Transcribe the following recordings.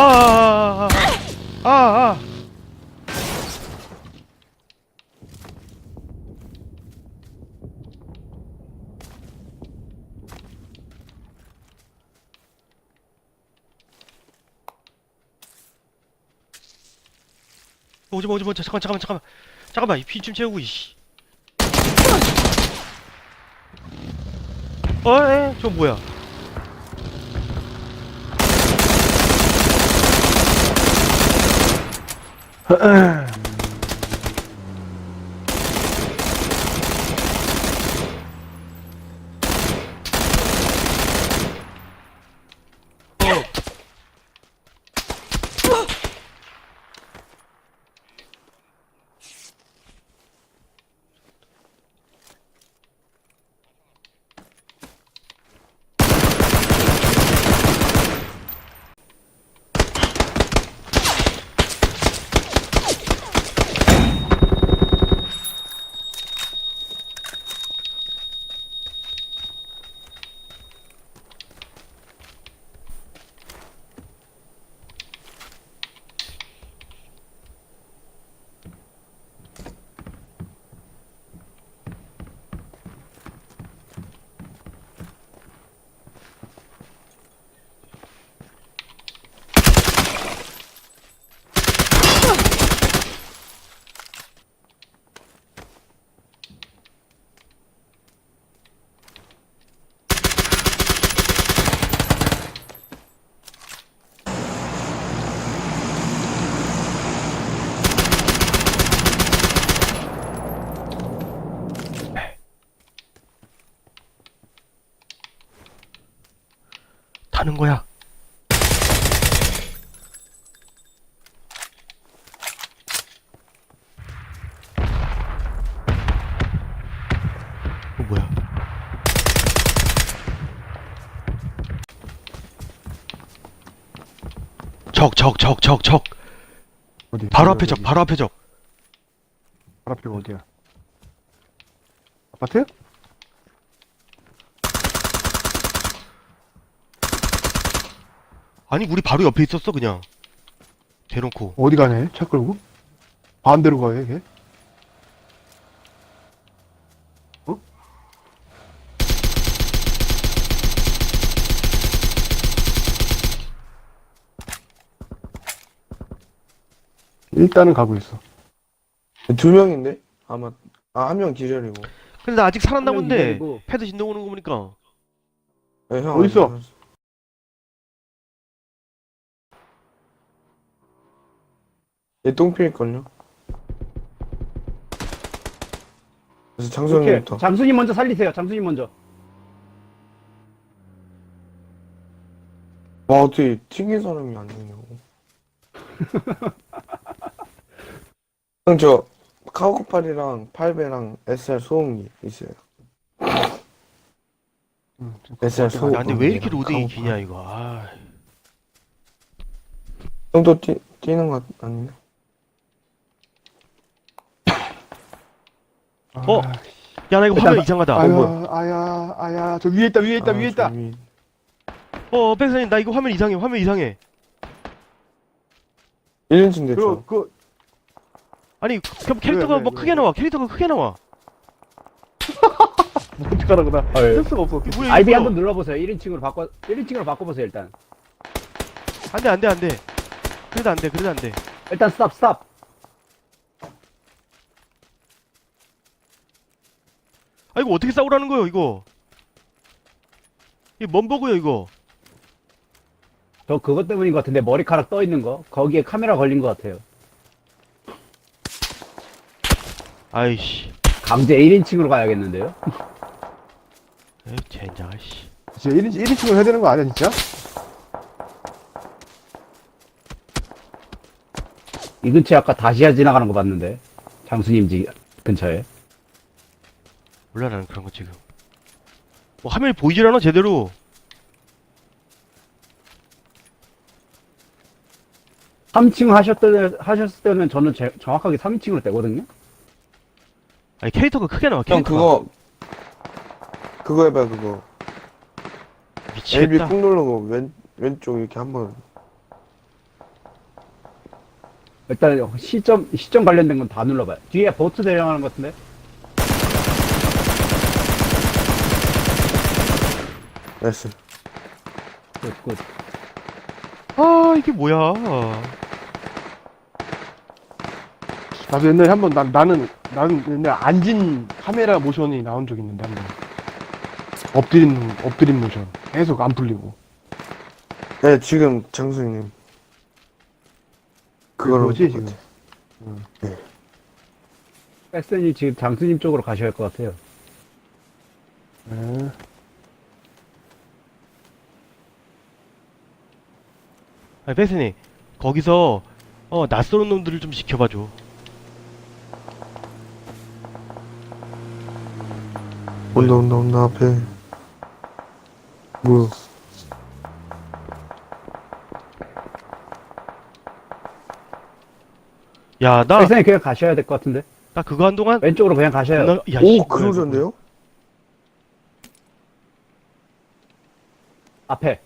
아, 아, 아, 아. 오지마 오지마 잠깐 잠깐만 잠깐만 잠깐만 피좀 채우고 이씨 어에 저 뭐야 嗯 타는 거야 어 뭐야 적 적 적 적 적 어디? 바로 앞에 적? 바로 앞에 적 바로 앞에가 어디야? 아파트? 아니 우리 바로 옆에 있었어 그냥 대놓고 어디 가네? 차 끌고? 반대로 가요, 걔? 어? 일단은 가고 있어. 두 명인데? 아마 아 한 명 기절이고. 근데 나 아직 살았나 한명 본데 기다리고. 패드 진동 오는 거 보니까 네, 형 어딨어? 아직 얘 똥필걸요? 그래서 이렇게 장수형님부터 장수님 먼저 살리세요. 장수님 먼저. 와 어떻게 튕긴 사람이 안 되냐고 형 저 카우코팔이랑 8배랑 SR 소음기 있어요 응, 좀 SR 그거 소음 야 근데 왜 이렇게 어, 로딩이 기냐 이거 아 형도 뛰, 뛰는 거 아닌데? 어? 아, 야나 이거 화면 나- 이상하다 아야, 뭐야? 아야, 아야, 저 위에 있다, 위에 있다, 아, 위에 있다. 저 위- 어 백사님 나 이거 화면 이상해 화면 이상해 1인칭 그, 됐죠? 그, 아니 그 캐릭터가 왜, 뭐 왜, 크게 왜? 나와 캐릭터가 크게 나와 어떡하라구나. 아, 예. 할 수가 없어. 이게 뭐야 아이디 이거 한번 눌러보세요. 1인칭으로 바꿔 1인칭으로 바꿔보세요 일단. 안돼 안돼 안돼 그래도 안돼 그래도 안돼 일단 스탑 스탑. 이거 어떻게 싸우라는 거예요 이거 이게 뭔 버그야 이거 저 그것 때문인 것 같은데 머리카락 떠 있는 거 거기에 카메라 걸린 것 같아요. 아이씨 강제 1인칭으로 가야겠는데요? 에이 젠장 아이씨 진짜 1인, 1인칭을 해야 되는 거 아니야, 진짜? 이 근처에 아까 다시야 지나가는 거 봤는데 장수님 집 근처에. 몰라 나는 그런 거 지금 뭐 화면이 보이질 않아 제대로 3층 하셨을, 하셨을 때는 저는 제- 정확하게 3인칭으로 떼거든요? 아니 캐릭터가 크게 나와 형 캐릭터가 그거 그거 해봐요 그거 LB 미치겠다 꾹 누르고 왼, 왼쪽 이렇게 한번 일단 시점 시점 관련된 건 다 눌러봐요. 뒤에 보트 대령하는 것 같은데. 나이스. 굿, 굿. 아 이게 뭐야 나도 옛날에 한번 난 나는 나는 옛날에 앉은 카메라 모션이 나온 적 있는데 한 번 엎드린 엎드린 모션 계속 안 풀리고 네, 지금 장수님. 그걸로 뭐지 볼 지금 것 같아요. 백선이 지금 장수님 쪽으로 가셔야 할 것 같아요. 네. 아니 패스니 거기서 어 낯설은 놈들을 좀 지켜봐줘 온다, 온다, 온다, 앞에. 뭐야. 야 나 나 백선이 그냥 가셔야 될 것 같은데. 그거 한동안 왼쪽으로 그냥 가셔요. 나- 야, 씨, 오, 뭐야, 그러던데요? 앞에.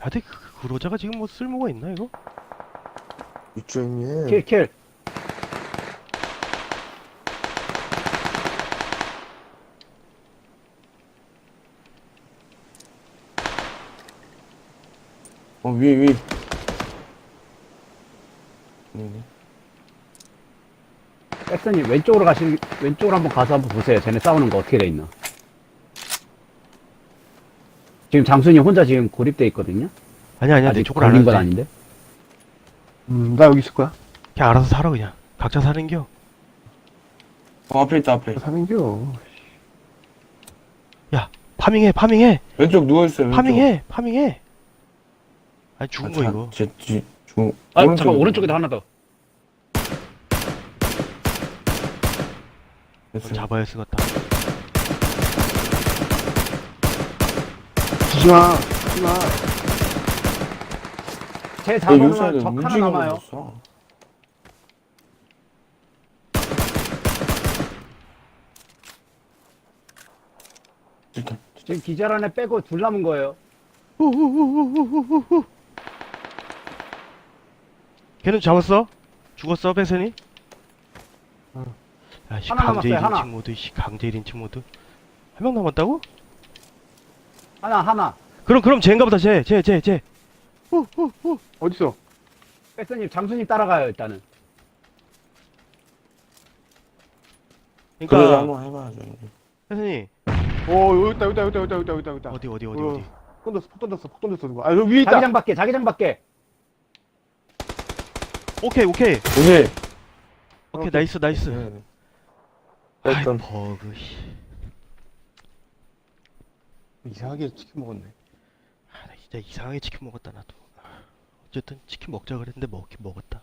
야 근데 그, 그 그로자가 지금 뭐 쓸모가 있나 이거? 이쪽에. 킬, 킬. 어, 위, 위. 네. 백선이 왼쪽으로 가시, 왼쪽으로 한번 가서 한번 보세요. 쟤네 싸우는 거 어떻게 돼 있나. 지금 장순이 혼자 지금 고립돼 있거든요. 아니야 아니야 내 아직 쪽으로 안 걸린 건 아닌데. 음 나 여기 있을 거야 그냥 알아서 살아 그냥 각자 사는겨 어, 앞에 있다, 앞에. 사는겨 파밍해 파밍해 왼쪽 누워있어요, 왼쪽. 파밍해 파밍해 아니 죽은 아, 거 자, 이거 제 뒤, 중, 아, 잠깐 오른쪽에도 하나 더. 됐어요. 잡아야 쓰겠다 지지마 지지마 쟤 어, 요새는 적 하나 남아요. 일단 지금 기절 안에 빼고 둘 남은 거예요. 걔는 잡았어? 죽었어 패선이? 응. 야씨 하나 강제 남았어요, 1인칭 하나. 모드 씨 강제 1인칭 모드 한 명 남았다고? 하나, 하나. 그럼 그럼 쟤인가 보다 쟤쟤쟤쟤 후후후 어딨어 백선님, 장순님 따라가요, 일단은. 그러니까 한번 해봐야죠. 패선이 오 여기 있다 여기 있다 여기 있다 여기 있다 여기 있다 여기 있다 어디 어디 어디 어, 어디 폭 던졌어 폭 던졌어 폭 던졌어 누가 아 여기 위에 있다 자기장 밖에, 자기장 밖에. 오케이 오케이 오케이. 오케이 오케이. 나이스 나이스 네. 아이 일단 버그 씨 이상하게 치킨 먹었네. 아, 나 진짜 이상하게 치킨 먹었다 나도. 아, 어쨌든 치킨 먹자 그랬는데 먹긴 먹었다